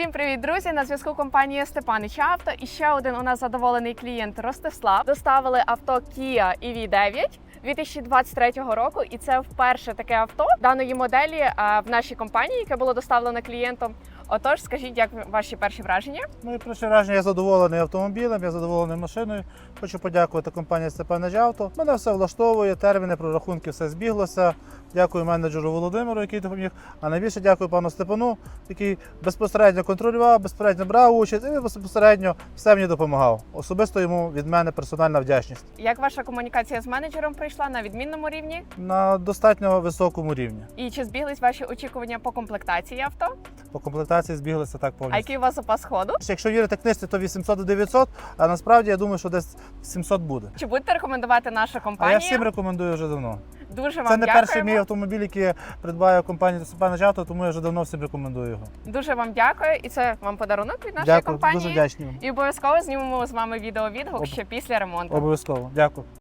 Всім привіт, друзі! На зв'язку компанія Степанич Авто. І ще один у нас задоволений клієнт Ростислав. Доставили авто Kia EV9 2023 року, і це вперше таке авто даної моделі в нашій компанії, яке було доставлено клієнтом. Отож, скажіть, як ваші перші враження? Мої перші враження, я задоволений автомобілем, я задоволений машиною. Хочу подякувати компанії Степанич Авто. Мене все влаштовує, терміни, прорахунки, все збіглося. Дякую менеджеру Володимиру, який допоміг. А найбільше дякую пану Степану, який безпосередньо контролював, безпосередньо брав участь і безпосередньо все мені допомагав. Особисто йому від мене персональна вдячність Як ваша комунікація з менеджером пройшла на відмінному рівні? на достатньо високому рівні. І чи збіглись ваші очікування по комплектації авто? По комплектації збіглися так А який у вас запас ходу? Якщо вірити книжці, то 800-900, а насправді я думаю, що десь 700 буде. Чи будете рекомендувати нашу компанію? А я всім рекомендую вже давно. Дуже вам Це не дякуємо. перший мій автомобіль, який я придбаю компанії Степана Авто, тому я вже давно всім рекомендую його. Дуже вам дякую, і це вам подарунок від нашої Дякую, компанії. дуже вдячний вам. І обов'язково знімемо з вами відеовідгук Об- ще після ремонту. Обов'язково. Дякую.